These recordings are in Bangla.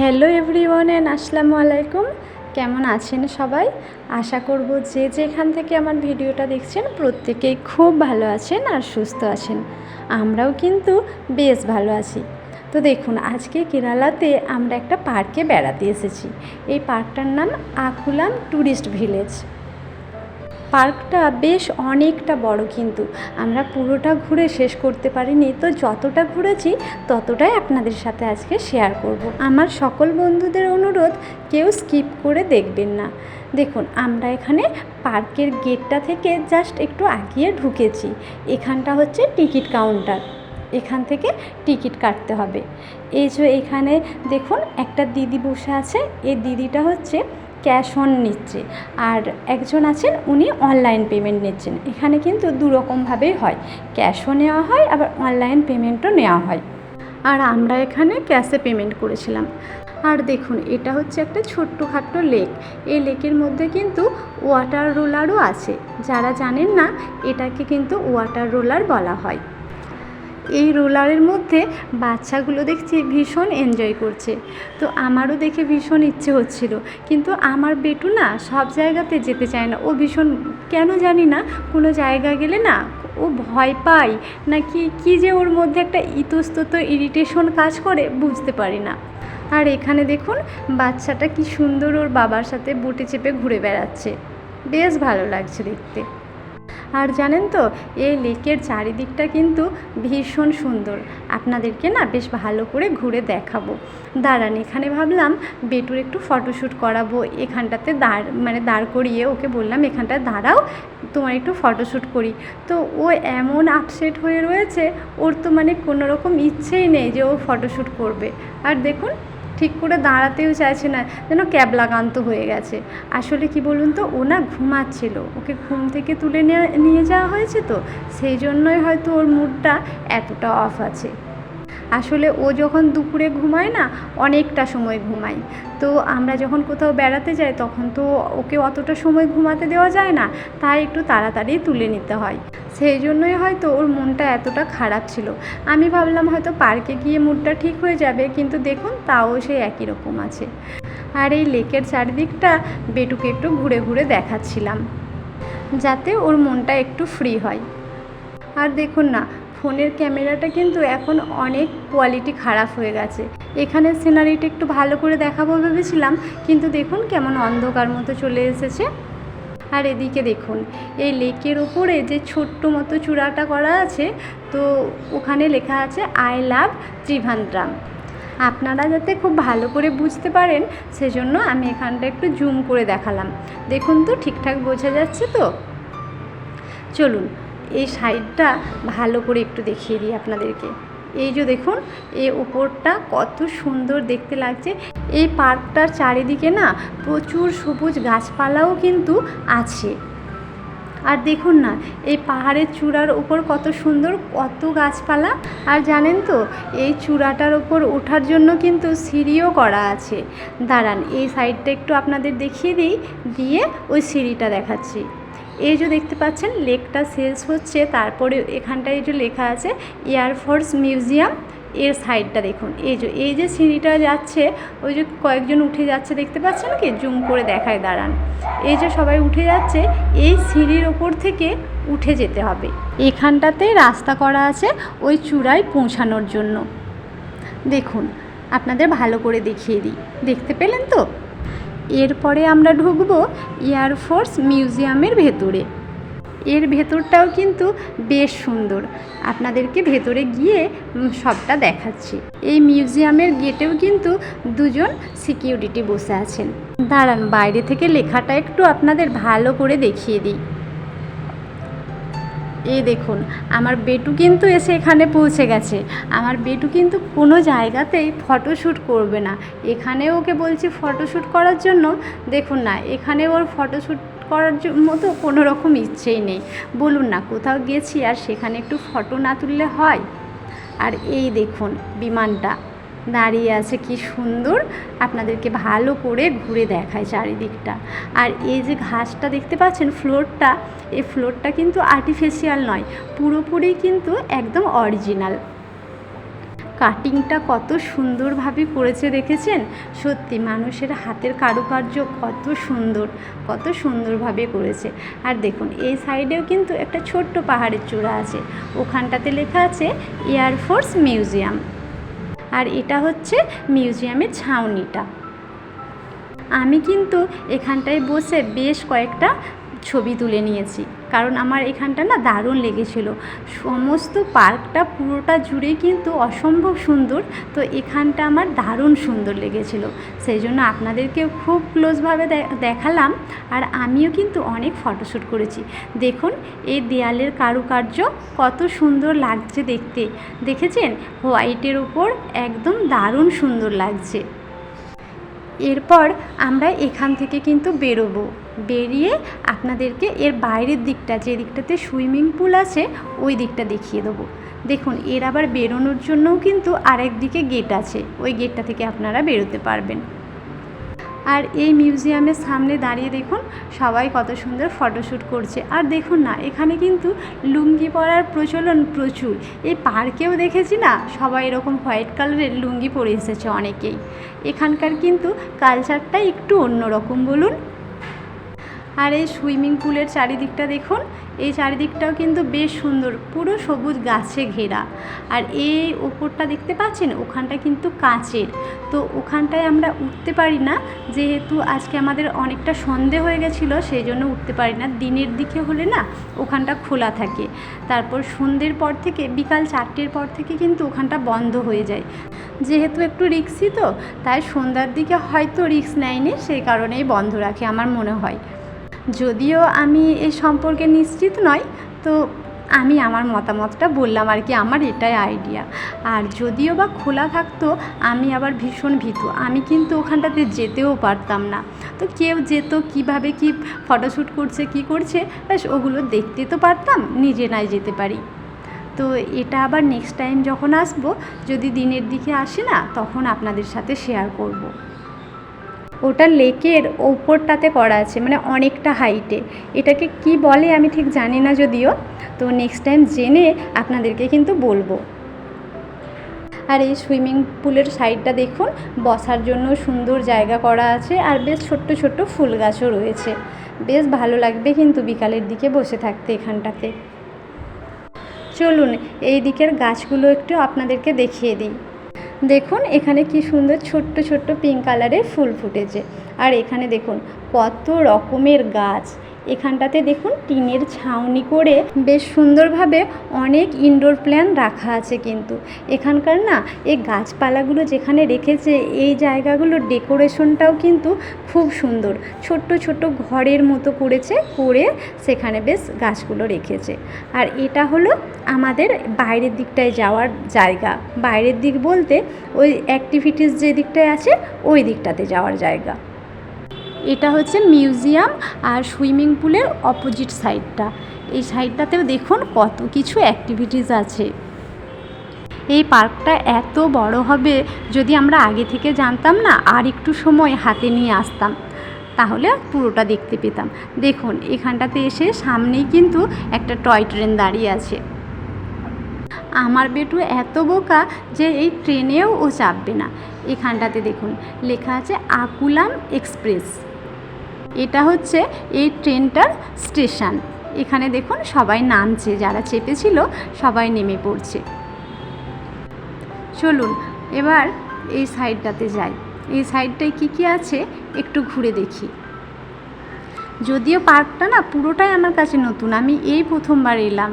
হ্যালো এভরিওয়ান অ্যান্ড আসসালামু আলাইকুম। কেমন আছেন সবাই? আশা করব যে যেখান থেকে আমার ভিডিওটা দেখছেন প্রত্যেকেই খুব ভালো আছেন আর সুস্থ আছেন। আমরাও কিন্তু বেশ ভালো আছি। তো দেখুন, আজকে কেরালাতে আমরা একটা পার্কে বেড়াতে এসেছি। এই পার্কটার নাম আকুলাম ট্যুরিস্ট ভিলেজ। পার্কটা বেশ অনেকটা বড় কিন্তু। আমরা পুরোটা ঘুরে শেষ করতে পারিনি। তো যতটা ঘুরেছি, ততটাই আপনাদের সাথে আজকে শেয়ার করব। আমার সকল বন্ধুদের অনুরোধ, কেউ স্কিপ করে দেখবেন না। দেখুন, আমরা এখানে পার্কের গেটটা থেকে জাস্ট একটু আগিয়ে ঢুকেছি। এখানটা হচ্ছে টিকিট কাউন্টার এখান থেকে টিকিট কাটতে হবে। এই যে এখানে দেখুন, একটা দিদি বসে আছে। এই দিদিটা হচ্ছে ক্যাশ অন নিচ্ছে। আর একজন আছেন, উনি অনলাইন পেমেন্ট নিচ্ছেন। এখানে কিন্তু দুরকমভাবেই হয়। ক্যাশও নেওয়া হয়, আবার অনলাইন পেমেন্টও নেওয়া হয়। আর আমরা এখানে ক্যাশে পেমেন্ট করেছিলাম। আর দেখুন, এটা হচ্ছে একটা ছোট্টখাট্টো লেক এই লেকের মধ্যে কিন্তু ওয়াটার রোলারও আছে। যারা জানেন না, এটাকে কিন্তু ওয়াটার রোলার বলা হয়। এই রোলারের মধ্যে বাচ্চাগুলো দেখছি ভীষণ এনজয় করছে। তো আমারও দেখে ভীষণ ইচ্ছে হচ্ছিল। কিন্তু আমার বেটু না সব জায়গাতে যেতে চায় না। ও ভীষণ, কেন জানি না, কোনো জায়গা গেলে না ও ভয় পায়। নাকি কি যে ওর মধ্যে একটা ইতস্তত ইরিটেশন কাজ করে বুঝতে পারি না। আর এখানে দেখুন, বাচ্চাটা কি সুন্দর ওর বাবার সাথে বুটে চেপে ঘুরে বেড়াচ্ছে। বেশ ভালো লাগছে দেখতে। আর জানেন তো, এই লেকের চারিদিকটা কিন্তু ভীষণ সুন্দর। আপনাদেরকে না বেশ ভালো করে ঘুরে দেখাবো। দাঁড়ান, এখানে ভাবলাম বেটুর একটু ফটোশ্যুট করাবো। এখানটাতে দাঁড় মানে দাঁড় করিয়ে ওকে বললাম, এখানটায় দাঁড়াও, তোমার একটু ফটোশ্যুট করি। তো ও এমন আপসেট হয়ে রয়েছে, ওর তো মানে কোনো রকম ইচ্ছেই নেই যে ও ফটোশ্যুট করবে। আর দেখুন ঠিক করে দাঁড়াতেও চাইছে না, যেন ক্যাবলাকান্ত হয়ে গেছে। আসলে কি বলুন তো, ও না ঘুমাচ্ছিল। ওকে ঘুম থেকে তুলে নিয়ে নিয়ে যাওয়া হয়েছে তো, সেই জন্যই হয়তো ওর মুডটা এতটা অফ আছে। আসলে ও যখন দুপুরে ঘুমায় না, অনেকটা সময় ঘুমায়। তো আমরা যখন কোথাও বেড়াতে যাই, তখন তো ওকে অতটা সময় ঘুমাতে দেওয়া যায় না, তাই একটু তাড়াতাড়ি তুলে নিতে হয়। সেই জন্যই হয়তো ওর মনটা এতটা খারাপ ছিল। আমি ভাবলাম হয়তো পার্কে গিয়ে মুডটা ঠিক হয়ে যাবে, কিন্তু দেখুন তাও সে একই রকম আছে। আর এই লেকের চারিদিকটা বেটুকে একটু ঘুরে ঘুরে দেখাচ্ছিলাম, যাতে ওর মনটা একটু ফ্রি হয়। আর দেখুন না, ফোনের ক্যামেরাটা কিন্তু এখন অনেক কোয়ালিটি খারাপ হয়ে গেছে। এখানে সিনারিটা একটু ভালো করে দেখাবো ভেবেছিলাম, কিন্তু দেখুন কেমন অন্ধকার মতো চলে এসেছে। আর এদিকে দেখুন, এই লেকের ওপরে যে ছোট্ট মতো চূড়াটা করা আছে, তো ওখানে লেখা আছে, আই লাভ ত্রিভান্দ্রাম। আপনারা যাতে খুব ভালো করে বুঝতে পারেন, সেজন্য আমি এখানটা একটু জুম করে দেখালাম। দেখুন তো, ঠিকঠাক বোঝা যাচ্ছে তো? চলুন, এই সাইডটা ভালো করে একটু দেখিয়ে দিই আপনাদেরকে। এই যে দেখুন, এই উপরটা কত সুন্দর দেখতে লাগছে। এই পার্কটার চারিদিকে না প্রচুর সবুজ গাছপালাও কিন্তু আছে। আর দেখুন না, এই পাহাড়ের চূড়ার উপর কত সুন্দর কত গাছপালা। আর জানেন তো, এই চূড়াটার উপর ওঠার জন্য কিন্তু সিঁড়িও করা আছে। দাঁড়ান, এই সাইডটা একটু আপনাদের দেখিয়ে দিই, দিয়ে ওই সিঁড়িটা দেখাচ্ছি। এই যে দেখতে পাচ্ছেন, লেকটা শেষ হচ্ছে। তারপরে এখানটায় যে লেখা আছে এয়ারফোর্স মিউজিয়াম এর সাইডটা দেখুন। এই যে এই যে সিঁড়িটা যাচ্ছে, ওই যে কয়েকজন উঠে যাচ্ছে, দেখতে পাচ্ছেন কি? জুম করে দেখায় দাঁড়ান। এই যে সবাই উঠে যাচ্ছে, এই সিঁড়ির ওপর থেকে উঠে যেতে হবে। এখানটাতে রাস্তা করা আছে ওই চূড়ায় পৌঁছানোর জন্য। দেখুন, আপনাদের ভালো করে দেখিয়ে দিই। দেখতে পেলেন তো? এরপরে আমরা ঢুকব এয়ারফোর্স মিউজিয়ামের ভেতরে। এর ভেতরটাও কিন্তু বেশ সুন্দর। আপনাদেরকে ভেতরে গিয়ে সবটা দেখাচ্ছি। এই মিউজিয়ামের গেটেও কিন্তু দুজন সিকিউরিটি বসে আছেন। দাঁড়ান, বাইরে থেকে লেখাটা একটু আপনাদের ভালো করে দেখিয়ে দিই। এই দেখুন, আমার বেটু কিন্তু এসে এখানে পৌঁছে গেছে। আমার বেটু কিন্তু কোনো জায়গাতেই ফটোশ্যুট করবে না। এখানে ওকে বলছি ফটোশ্যুট করার জন্য, দেখুন না, এখানে ওর ফটোশ্যুট করার মতো কোনো রকম ইচ্ছেই নেই। বলুন না, কোথাও গেছি আর সেখানে একটু ফটো না তুললে হয়? আর এই দেখুন, বিমানটা। দাঁড়িয়ে আছে, কি সুন্দর। আপনাদেরকে ভালো করে ঘুরে দেখায় চারিদিকটা। আর এই যে ঘাসটা দেখতে পাচ্ছেন, ফ্লোরটা, এই ফ্লোরটা কিন্তু আর্টিফিশিয়াল নয়, পুরোপুরি কিন্তু একদম অরিজিনাল কাটিংটা কত সুন্দরভাবে করেছে দেখেছেন? সত্যি, মানুষের হাতের কারুকার্য কত সুন্দর, কত সুন্দরভাবে করেছে। আর দেখুন, এই সাইডেও কিন্তু একটা ছোট্ট পাহাড়ের চূড়া আছে। ওখানটাতে লেখা আছে এয়ারফোর্স মিউজিয়াম আর এটা হচ্ছে মিউজিয়ামের ছাউনিটা। আমি কিন্তু এখানটায় বসে বেশ কয়েকটা ছবি তুলে নিয়েছি। কারণ আমার এখানটা না দারুণ লেগেছিল। সমস্ত পার্কটা পুরোটা জুড়েই কিন্তু অসম্ভব সুন্দর। তো এখানটা আমার দারুণ সুন্দর লেগেছিল। সেই জন্য আপনাদেরকে খুব ক্লোজভাবে দেখালাম। আর আমিও কিন্তু অনেক ফটোশ্যুট করেছি। দেখুন, এই দেয়ালের কারুকার্য কত সুন্দর লাগছে দেখতে। দেখেছেন? হোয়াইটের ওপর একদম দারুণ সুন্দর লাগছে। এরপর আমরা এখান থেকে কিন্তু বেরোবো। বেরিয়ে আপনাদেরকে এর বাইরের দিকটা, যে দিকটাতে সুইমিং পুল আছে, ওই দিকটা দেখিয়ে দেবো। দেখুন, এর আবার বেরোনোর জন্যও কিন্তু আরেক দিকে গেট আছে। ওই গেটটা থেকে আপনারা বেরোতে পারবেন। আর এই মিউজিয়ামের সামনে দাঁড়িয়ে দেখুন, সবাই কত সুন্দর ফটোশ্যুট করছে। আর দেখুন না, এখানে কিন্তু লুঙ্গি পরার প্রচলন প্রচুর। এই পার্কেও দেখেছি না, সবাই এরকম হোয়াইট কালারের লুঙ্গি পরে এসেছে অনেকেই। এখানকার কিন্তু কালচারটা একটু অন্যরকম, বলুন। আর এই সুইমিং পুলের চারিদিকটা দেখুন, এই চারিদিকটাও কিন্তু বেশ সুন্দর, পুরো সবুজ গাছে ঘেরা। আর এই ওপরটা দেখতে পাচ্ছেন? ওখানটা কিন্তু কাঁচের। তো ওখানটায় আমরা উঠতে পারি না, যেহেতু আজকে আমাদের অনেকটা সন্ধে হয়ে গেছিল, সেই জন্য উঠতে পারি না। দিনের দিকে হলে না, ওখানটা খোলা থাকে। তারপর সন্ধ্যের পর থেকে, বিকাল চারটের পর থেকে কিন্তু ওখানটা বন্ধ হয়ে যায়। যেহেতু একটু রিক্সি তো, তাই সন্ধ্যার দিকে হয়তো রিক্স নেয়নি, সেই কারণেই বন্ধ রাখে, আমার মনে হয়। যদিও আমি এই সম্পর্কে নিশ্চিত নয় তো আমি আমার মতামতটা বললাম আর কি, আমার এটাই আইডিয়া আর যদিও বা খোলা থাকতো, আমি আবার ভীষণ ভীতু। আমি কিন্তু ওখানটাতে যেতেও পারতাম না। তো কেউ যেত, কীভাবে কি ফটোশ্যুট করছে, কি করছে, ব্যাস ওগুলো দেখতে তো পারতাম, নিজে নাই যেতে পারি। তো এটা আবার নেক্সট টাইম যখন আসব, যদি দিনের দিকে আসে না, তখন আপনাদের সাথে শেয়ার করব। ওটা লেকের ওপরটাতে করা আছে মানে অনেকটা হাইটে এটাকে কি বলে আমি ঠিক জানি না যদিও, তো নেক্সট টাইম জেনে আপনাদেরকে কিন্তু বলব। আর এই সুইমিং পুলের সাইডটা দেখুন, বসার জন্য সুন্দর জায়গা করা আছে আর বেশ ছোট্ট ছোট্ট ফুল গাছও রয়েছে। বেশ ভালো লাগবে কিন্তু বিকালের দিকে বসে থাকতে এখানটাতে। চলুন, এই দিকের গাছগুলো একটু আপনাদেরকে দেখিয়ে দিই। দেখুন, এখানে কি সুন্দর ছোট্ট ছোট্ট পিঙ্ক কালারের ফুল ফুটেছে। আর এখানে দেখুন, কত রকমের গাছ। এখানটাতে দেখুন টিনের ছাউনি করে বেশ সুন্দরভাবে অনেক ইনডোর প্ল্যান রাখা আছে কিন্তু। এখানকার না এই গাছপালাগুলো যেখানে রেখেছে, এই জায়গাগুলোর ডেকোরেশনটাও কিন্তু খুব সুন্দর। ছোট্ট ছোট্ট ঘরের মতো করেছে, করে সেখানে বেশ গাছগুলো রেখেছে। আর এটা হলো আমাদের বাইরের দিকটায় যাওয়ার জায়গা। বাইরের দিক বলতে ওই অ্যাক্টিভিটিস যে দিকটায় আছে, ওই দিকটাতে যাওয়ার জায়গা। এটা হচ্ছে মিউজিয়াম আর সুইমিং পুলের অপোজিট সাইডটা। এই সাইডটাতেও দেখুন কত কিছু অ্যাক্টিভিটিস আছে। এই পার্কটা এত বড় হবে যদি আমরা আগে থেকে জানতাম না, আর একটু সময় হাতে নিয়ে আসতাম, তাহলে পুরোটা দেখতে পেতাম। দেখুন, এখানটাতে এসে সামনেই কিন্তু একটা টয় ট্রেন দাঁড়িয়ে আছে। আমার বেটু এত বোকা যে এই ট্রেনেও ও চাপবে না। এখানটাতে দেখুন, লেখা আছে আকুলাম এক্সপ্রেস। এটা হচ্ছে এই ট্রেনটার স্টেশন। এখানে দেখুন সবাই নামছে, যারা চেপেছিল সবাই নেমে পড়ছে। চলুন, এবার এই সাইডটাতে যাই। এই সাইডটায় কী কী আছে একটু ঘুরে দেখি। যদিও পার্কটা না পুরোটাই আমার কাছে নতুন, আমি এই প্রথমবার এলাম।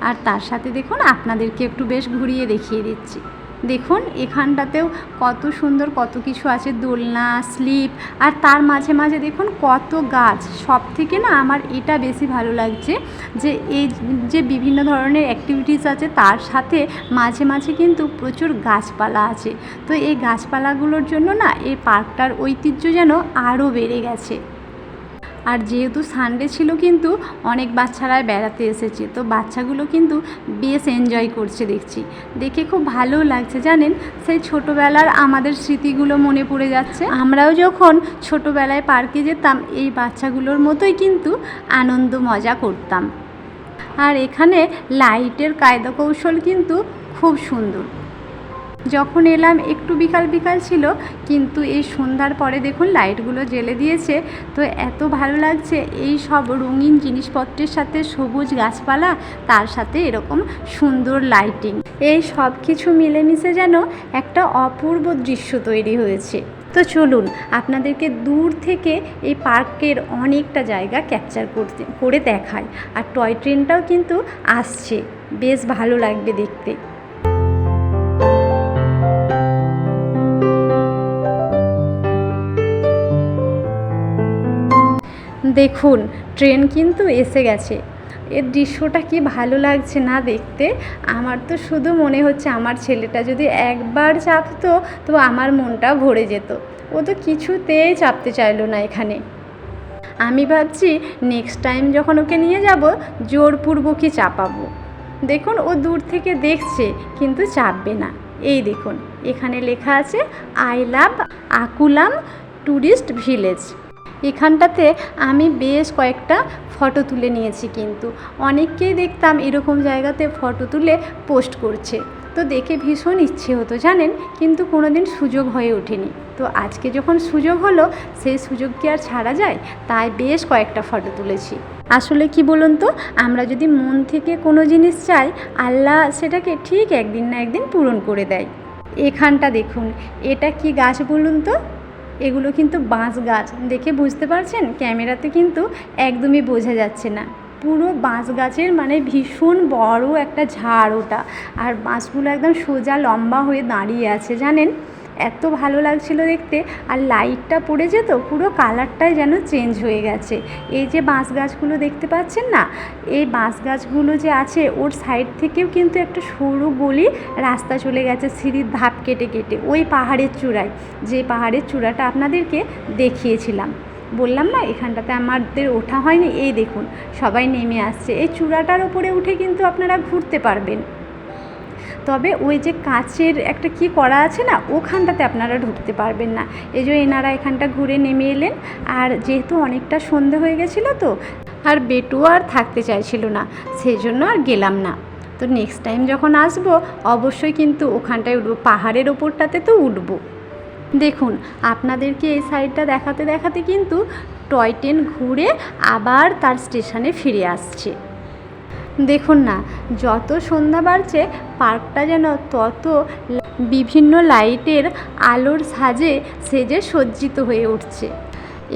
আর তার সাথে দেখুন আপনাদেরকে একটু বেশ ঘুরিয়ে দেখিয়ে দিচ্ছি। দেখুন, এখানটাতেও কত সুন্দর কত কিছু আছে, দোলনা, স্লিপ, আর তার মাঝে মাঝে দেখুন কত গাছ। সব থেকে না আমার এটা বেশি ভালো লাগছে যে এই যে বিভিন্ন ধরনের অ্যাক্টিভিটিস আছে, তার সাথে মাঝে মাঝে কিন্তু প্রচুর গাছপালা আছে। তো এই গাছপালাগুলোর জন্য না এই পার্কটার ঐতিহ্য যেন আরও বেড়ে গেছে। আর যেহেতু সানডে ছিল কিন্তু অনেক বাচ্চারাই বেড়াতে এসেছে, তো বাচ্চাগুলো কিন্তু বেশ এনজয় করছে দেখছি। দেখে খুব ভালোও লাগছে, জানেন? সেই ছোটোবেলার আমাদের স্মৃতিগুলো মনে পড়ে যাচ্ছে। আমরাও যখন ছোটোবেলায় পার্কে যেতাম, এই বাচ্চাগুলোর মতোই কিন্তু আনন্দ মজা করতাম। আর এখানে লাইটের কায়দা কৌশল কিন্তু খুব সুন্দর। যখন এলাম, একটু বিকাল বিকাল ছিল, কিন্তু এই সন্ধ্যার পরে দেখুন লাইটগুলো জ্বেলে দিয়েছে। তো এত ভালো লাগছে, এই সব রঙিন জিনিসপত্রের সাথে সবুজ গাছপালা, তার সাথে এরকম সুন্দর লাইটিং এই সব কিছু মিলেমিশে যেন একটা অপূর্ব দৃশ্য তৈরি হয়েছে। তো চলুন, আপনাদেরকে দূর থেকে এই পার্কের অনেকটা জায়গা ক্যাপচার করতে, করে দেখায় আর টয় ট্রেনটাও কিন্তু আসছে। বেশ ভালো লাগবে দেখতে। দেখুন, ট্রেন কিন্তু এসে গেছে। এর দৃশ্যটা কি ভালো লাগছে না দেখতে? আমার তো শুধু মনে হচ্ছে আমার ছেলেটা যদি একবার চাপতো, তো আমার মনটা ভরে যেত। ও তো কিছুতেই চাপতে চাইলো না এখানে। আমি ভাবছি নেক্সট টাইম যখন ওকে নিয়ে যাব, জোরপূর্বকই চাপাবো। দেখুন, ও দূর থেকে দেখছে, কিন্তু চাপবে না। এই দেখুন, এখানে লেখা আছে I love Akkulam tourist village এখানটাতে আমি বেশ কয়েকটা ফটো তুলে নিয়েছি কিন্তু। অনেককেই দেখতাম এরকম জায়গাতে ফটো তুলে পোস্ট করছে। তো দেখে ভীষণ ইচ্ছে হতো, জানেন? কিন্তু কোনো দিন সুযোগ হয়ে ওঠেনি। তো আজকে যখন সুযোগ হলো, সেই সুযোগ কি আর ছাড়া যায়? তাই বেশ কয়েকটা ফটো তুলেছি। আসলে কি বলুন তো, আমরা যদি মন থেকে কোনো জিনিস চাই, আল্লাহ সেটাকে ঠিক একদিন না একদিন পূরণ করে দেয়। এখানটা দেখুন, এটা কি গাছ বলুন তো? এগুলো কিন্তু বাঁশ গাছ। দেখে বুঝতে পারছেন? ক্যামেরাতে কিন্তু একদমই বোঝা যাচ্ছে না। পুরো বাঁশ গাছের মানে ভীষণ বড় একটা ঝাড় ওটা। আর বাঁশগুলো একদম সোজা লম্বা হয়ে দাঁড়িয়ে আছে, জানেন? এত ভালো লাগছিল দেখতে। আর লাইটটা পড়ে তো পুরো কালারটাই যেন চেঞ্জ হয়ে গেছে। এই যে বাঁশ গাছগুলো দেখতে পাচ্ছেন না? এই বাঁশ গাছগুলো যে আছে, ওর সাইড থেকেও কিন্তু একটা সরু গলি রাস্তা চলে গেছে সিঁড়ির ধাপ কেটে কেটে, ওই পাহাড়ের চূড়ায়। যে পাহাড়ের চূড়াটা আপনাদেরকে দেখিয়েছিলাম। বললাম না, এখানটাতে আমাদের ওঠা হয়নি? এই দেখুন, সবাই নেমে আসছে। এই চূড়াটার ওপরে উঠে কিন্তু আপনারা ঘুরতে পারবেন। তবে ওই যে কাচের একটা কি করা আছে না, ওখানটাতে আপনারা ঢুকতে পারবেন না। এই যে এনারা এখানটা ঘুরে নেমে এলেন, আর যেহেতু অনেকটা সন্ধে হয়ে গেছিল তো, আর বেটুও আর থাকতে চাইছিল না সেই জন্য আর গেলাম না। তো নেক্সট টাইম যখন আসব, অবশ্যই কিন্তু ওখানটায় উঠবো, পাহাড়ের ওপরটাতে তো উঠবো। দেখুন, আপনাদেরকে এই সাইডটা দেখাতে দেখাতে কিন্তু টয় ট্রেন ঘুরে আবার তার স্টেশনে ফিরে আসছে। দেখুন না, যত সন্ধ্যা বাড়ছে, পার্কটা যেন তত বিভিন্ন লাইটের আলোর সাজে সেজে সজ্জিত হয়ে উঠছে।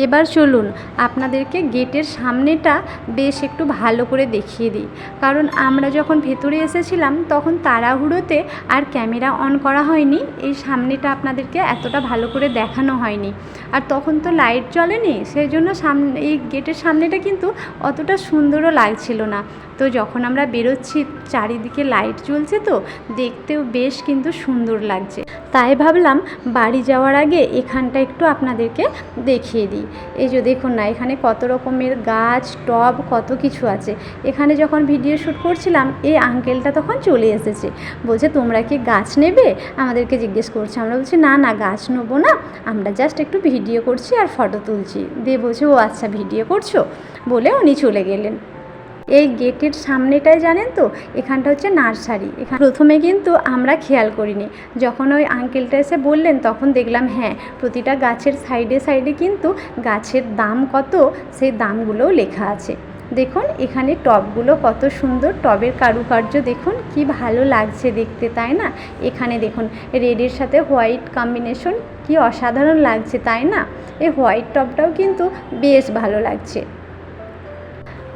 এবার চলুন, আপনাদেরকে গেটের সামনেটা বেশ একটু ভালো করে দেখিয়ে দিই। কারণ আমরা যখন ভেতরে এসেছিলাম, তখন তাড়াহুড়োতে আর ক্যামেরা অন করা হয়নি, এই সামনেটা আপনাদেরকে এতটা ভালো করে দেখানো হয়নি। আর তখন তো লাইট জ্বলেনি, সেই জন্য সামনে, এই গেটের সামনেটা কিন্তু অতটা সুন্দরও লাগছিল না। তো যখন আমরা বেরোচ্ছি, চারিদিকে লাইট জ্বলছে তো, দেখতেও বেশ কিন্তু সুন্দর লাগছে। তাই ভাবলাম বাড়ি যাওয়ার আগে এখানটা একটু আপনাদেরকে দেখিয়ে দিই। এই যে দেখুন না, এখানে কত রকমের গাছ, টব, কত কিছু আছে। এখানে যখন ভিডিও শ্যুট করছিলাম, এই আঙ্কেলটা তখন চলে এসেছে। বলছে, তোমরা কি গাছ নেবে? আমাদেরকে জিজ্ঞেস করছে। আমরা বলছি, না না, গাছ নেব না। আমরা জাস্ট একটু ভিডিও করছি আর ফটো তুলছি। দিয়ে বলছে, ও আচ্ছা ভিডিও করছ? বলে উনি চলে গেলেন। এই গেটের সামনেটায় জানেন তো? এখানটা হচ্ছে নার্সারি। এখানে প্রথমে কিন্তু আমরা খেয়াল করিনি। যখন ওই আঙ্কেলটা এসে বললেন, তখন দেখলাম হ্যাঁ প্রতিটা গাছের সাইডে সাইডে কিন্তু গাছের দাম কত, সেই দামগুলোও লেখা আছে। দেখুন, এখানে টবগুলো কত সুন্দর, টবের কারুকার্য দেখুন, কি ভালো লাগছে দেখতে, তাই না? এখানে দেখুন রেডের সাথে হোয়াইট কম্বিনেশন, কি অসাধারণ লাগছে, তাই না? এই হোয়াইট টবটাও কিন্তু বেশ ভালো লাগছে।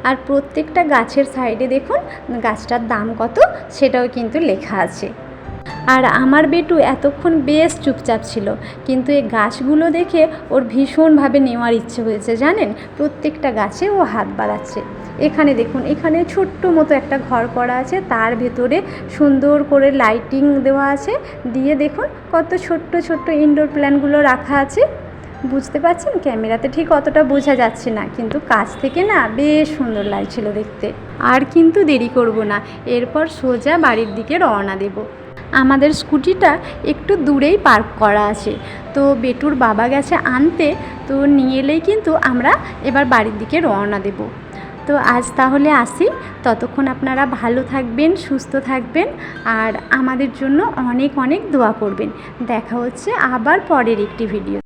আর প্রত্যেকটা গাছের সাইডে দেখুন, গাছটার দাম কত, সেটাও কিন্তু লেখা আছে। আর আমার বেটু এতক্ষণ বেশ চুপচাপ ছিল, কিন্তু এই গাছগুলো দেখে ওর ভীষণভাবে নেওয়ার ইচ্ছে হয়েছে, জানেন? প্রত্যেকটা গাছে ও হাত বাড়াচ্ছে। এখানে দেখুন, এখানে ছোট্ট মতো একটা ঘর করা আছে, তার ভেতরে সুন্দর করে লাইটিং দেওয়া আছে, দিয়ে দেখুন কত ছোট্ট ছোট্ট ইনডোর প্ল্যানগুলো রাখা আছে। বুঝতে পারছেন? ক্যামেরাতে ঠিক অতটা বোঝা যাচ্ছে না, কিন্তু কাছ থেকে না বেশ সুন্দর লাগছিল দেখতে। আর কিন্তু দেরি করব না, এরপর সোজা বাড়ির দিকে রওনা দেব। আমাদের স্কুটিটা একটু দূরেই পার্ক করা আছে। তো বেটুর বাবা গেছে আনতে, তো নিয়ে এলেই কিন্তু আমরা এবার বাড়ির দিকে রওনা দেব। তো আজ তাহলে আসি। ততক্ষণ আপনারা ভালো থাকবেন, সুস্থ থাকবেন, আর আমাদের জন্য অনেক অনেক দোয়া করবেন। দেখা হচ্ছে আবার পরের একটি ভিডিও